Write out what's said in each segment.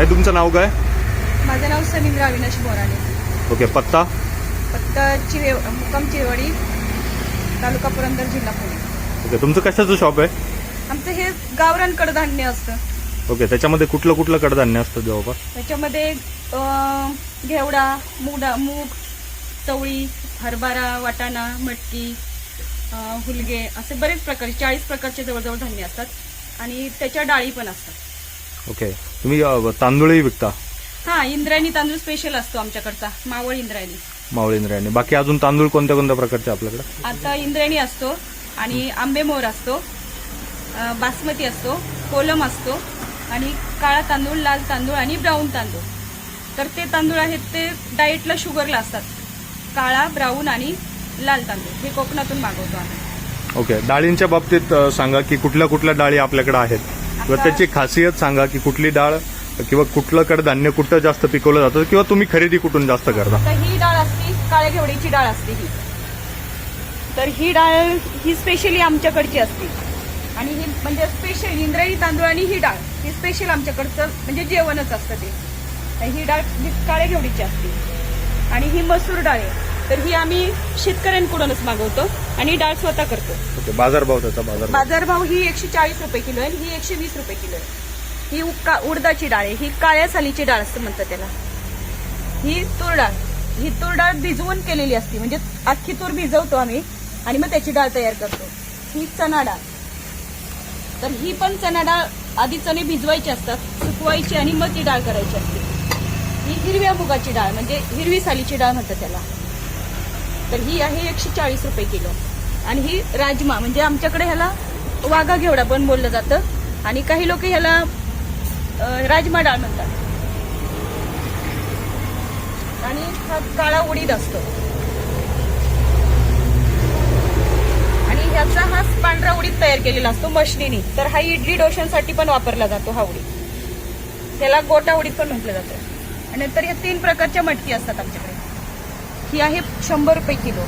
काय तुमचं नाव काय? माझं नाव समिंद्र अविनाश बोराणे ओके पत्ता? फक्त चिरे मुक्काम चिरवाडी तालुका पुरंदर जिल्हा पुणे. ओके तुमचं कशाचं शॉप आहे? आमचं हे गावरान कडधान्य असतं. ओके त्याच्यामध्ये कुठलं कुठलं कडधान्य असतं जवळपास? त्याच्यामध्ये अं, घेवडा मुगडा मूग चवळी हरभरा वाटाणा मटकी अं, हुलगे असे बरेच प्रकारचे चाळीस प्रकारचे जवळजवळ धान्य असतात. आणि त्याच्या डाळी पण असतात. ओके. तुम्ही अ, तांदूळही विकता? हा इंद्रायणी तांदूळ स्पेशल असतो आमच्याकडचा. मावळ इंद्रायणी. मावळ इंद्रायणी. बाकी अजून तांदूळ कोणत्या कोणत्या प्रकारचे आपल्याकडे? आता इंद्रायणी असतो आणि आंबेमोहर असतो अ, बासमती असतो कोलम असतो आणि काळा तांदूळ लाल तांदूळ आणि ब्राऊन तांदूळ. तर ते तांदूळ आहेत ते डाएटला शुगरला असतात. काळा ब्राऊन आणि लाल तांदूळ. हे कोकणातून मागवतो आम्ही. ओके. डाळींच्या बाबतीत अ, सांगा की कुठल्या कुठल्या डाळी आपल्याकडे आहेत? किंवा त्याची खासियत सांगा की कुठली डाळ किंवा कुठलं कडधान्य कुठं जास्त पिकवलं जातं किंवा तुम्ही खरेदी कुठून जास्त करता? तर ही डाळ असती काळ्या घेवडीची डाळ असते ही. तर ही डाळ ही स्पेशली आमच्याकडची असते. आणि ही म्हणजे स्पेशल इंद्रायणी तांदूळ आणि ही डाळ ही स्पेशल आमच्याकडचं म्हणजे जेवणच असतं ते. आणि ही डाळ ही काळ्या घेवडीची असते. आणि ही मसूर डाळ आहे. तर ही आम्ही शेतकऱ्यांकडूनच मागवतो आणि डाळ स्वतः करतो. ओके बाजारभाव त्याचा बाजारभाव बाजारभाव ही एकशे चाळीस रुपये किलो आहे आणि ही एकशे वीस रुपये किलो आहे. ही उका उडदाची डाळ आहे. ही काळ्या सालीची डाळ असतं म्हणतात त्याला. ही तूर डाळ. ही तूर डाळ भिजवून केलेली असते. म्हणजे अख्खी तूर भिजवतो आम्ही आणि मग त्याची डाळ तयार करतो. ही चणा डाळ. तर ही पण चणा डाळ आधी चणे भिजवायचे असतात सुकवायची आणि मग ती डाळ करायची असते. ही हिरव्या मुगाची डाळ म्हणजे हिरवी सालीची डाळ म्हणतात त्याला. तर ही आहे एकशे चाळीस रुपये किलो. आणि ही राजमा म्हणजे आमच्याकडे ह्याला वाघा घेवडा पण बोललं जातं. आणि काही लोक ह्याला राजमा डाळ म्हणतात. आणि हा काळा उडीद असतो. आणि ह्याचा हा पांढरा उडीद तयार केलेला असतो मशनीनी. तर हा इडली डोशांसाठी पण वापरला जातो हा उडीद. त्याला गोटा उडीद पण म्हटलं जातं. आणि नंतर या तीन प्रकारच्या मटकी असतात आमच्याकडे. ही आहे शंभर रुपये किलो.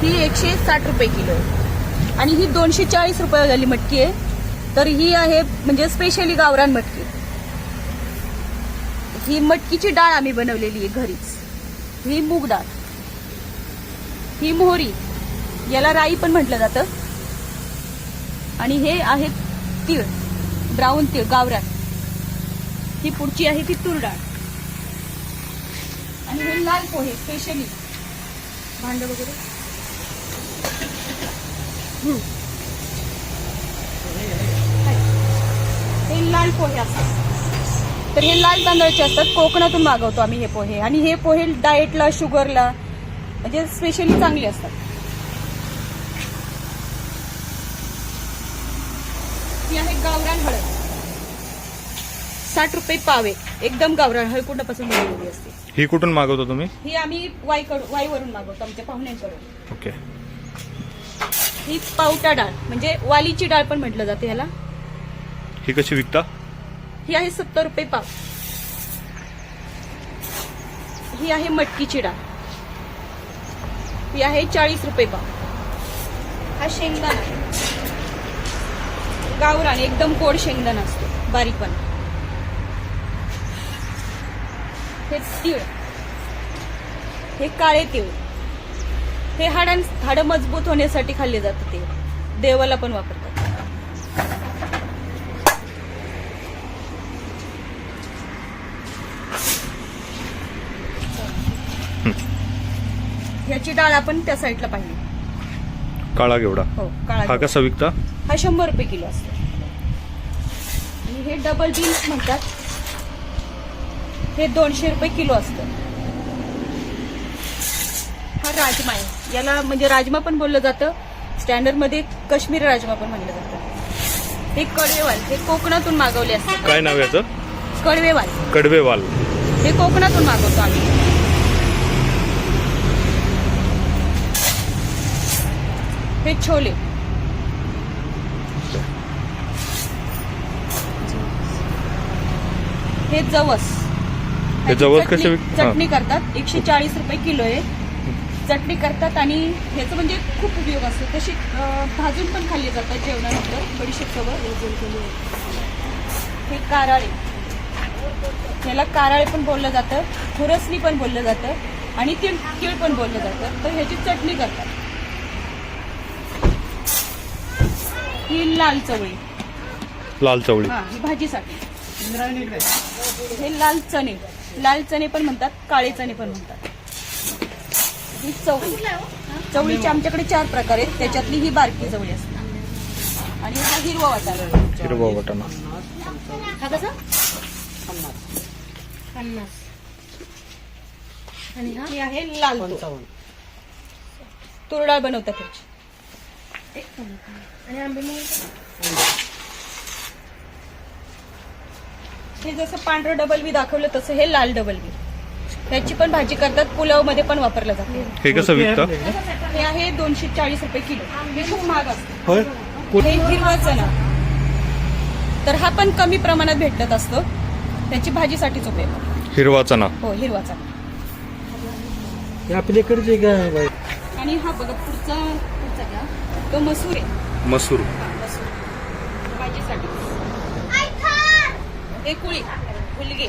ही एकशे साठ रुपये किलो. आणि ही दोनशे चाळीस रुपये झाली मटकी आहे. तर ही आहे म्हणजे स्पेशली गावरान मटकी. ही मटकीची डाळ आम्ही बनवलेली आहे घरीच. ही मूग डाळ. ही मोहरी. याला राई पण म्हटलं जातं. आणि हे आहे तीळ. ब्राऊन तीळ गावरान. ही पुढची आहे ती तूर डाळ. आणि हे लाल पोहे स्पेशली. भांड वगैरे? हे लाल पोहे असतात. तर हे लाल तांदळाचे असतात. कोकणातून मागवतो आम्ही हे पोहे. आणि हे पोहे डाएटला शुगरला म्हणजे स्पेशली चांगले असतात ही आहे गावरान हळद साठ रुपये पावे. एकदम गावरान हळकुंडापासून बनवलेली असते. ही कुठून मागवता तुम्ही? ही आम्ही वाईकडून वाईवरून मागवतो आमच्या पाहुण्यांकडून. ओके. ही पावटा डाळ म्हणजे वालीची डाळ पण म्हटलं जाते ह्याला ही कशी विकता? ही आहे सत्तर रुपये पाव. ही आहे मटकीची डाळ. ही आहे चाळीस रुपये पाव. हा शेंगदाणा. गावरान एकदम गोड शेंगदाणा असतो. बारीक पण. हे तीळ हे काळे तीळ हे हाडां हाडं मजबूत होण्यासाठी खाल्ले जाते ते. देवाला पण वापरतात. ह्याची डाळ आपण त्या साईडला पाहिली. काळा घेवडा. हो काळा हा कसा विकता? हा शंभर रुपये किलो असतो. आणि हे डबल बीन्स म्हणतात. हे दोनशे रुपये किलो असतं. हा राजमा आहे. याला म्हणजे राजमा पण बोललं जातं. स्टँडर्डमध्ये काश्मीर राजमा पण म्हणलं जातं. हे कडवेवाल हे कोकणातून मागवले असतात. काय नाव याचं? कडवेवाल कडवेवाल. हे कोकणातून मागवतो आम्ही. हे छोले. हे जवस. चटणी- कसे विक- हा. चटणी करतात. एकशे चाळीस रुपये किलो आहे. चटणी करतात आणि ह्याचं म्हणजे खूप उपयोग असतो. तशी अं, भाजून पण खाल्ली जातात जेवणानंतर. बडीशेप सोबत हे काराळे. याला काराळे पण बोललं जातं. खुरसणी पण बोललं जातं. आणि तीळ तीळ पण बोललं जातं. तर ह्याची चटणी करतात. ही लाल चवळी. लाल चवळी. हा ही भाजीसाठी. हे लाल चणे. लाल चणे पण म्हणतात काळे चणे पण म्हणतात. ही चवळी चवळीचे आमच्याकडे चार प्रकार आहेत त्याच्यातली ही बारकी चवळी असते. आणि हा हिरवा वाटाणा. हिरवा वाटाणा. हा कसा? पन्नास. आणि हा ही? आहे लाल तूर. तूर डाळ बनवतात त्याची. आणि आंबे मग हे जसं पांढरं डबल बी दाखवलं तसं हे लाल डबल बी त्याची पण भाजी करतात पुलावमध्ये पण वापरलं जातं. हे कसं विकतं? हे आहे दोनशे चाळीस रुपये किलो. हे खूप महाग असतं. होय? हे हिरवा चणा. तर हा पण कमी प्रमाणात भेटत असतो. त्याची भाजीसाठीच उपयोग. हिरवा चणा. हो हिरवा चणा. आपल्याकडचे काय आणि हा बघा पुढचा पुढचा घ्या. तो मसूर आहे. मसूर. मसूर. भाजीसाठी. हे कुळी हुलगे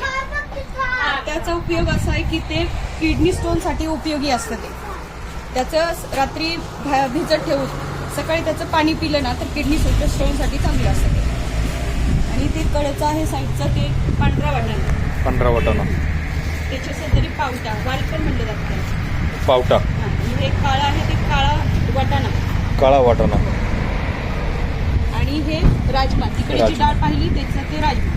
त्याचा उपयोग असा आहे की ते किडनी स्टोनसाठी उपयोगी असतं ते. त्याचं रात्री भिजत ठेवून सकाळी त्याचं पाणी पिलं ना तर किडनी स्टोनसाठी चांगलं असतं ते. आणि ते कडचं आहे साईडचं ते पांढरा वाटाणा पांढरा वाटाणा. त्याच्या सदरी पावटा वाल पण म्हणलं जातं. पावटा. हा, हे काळा आहे ते काळा वाटाणा. काळा वाटाणा. आणि हे राजमा. तिकडे जी. डाळ पाहिली त्याचं ते राजमा.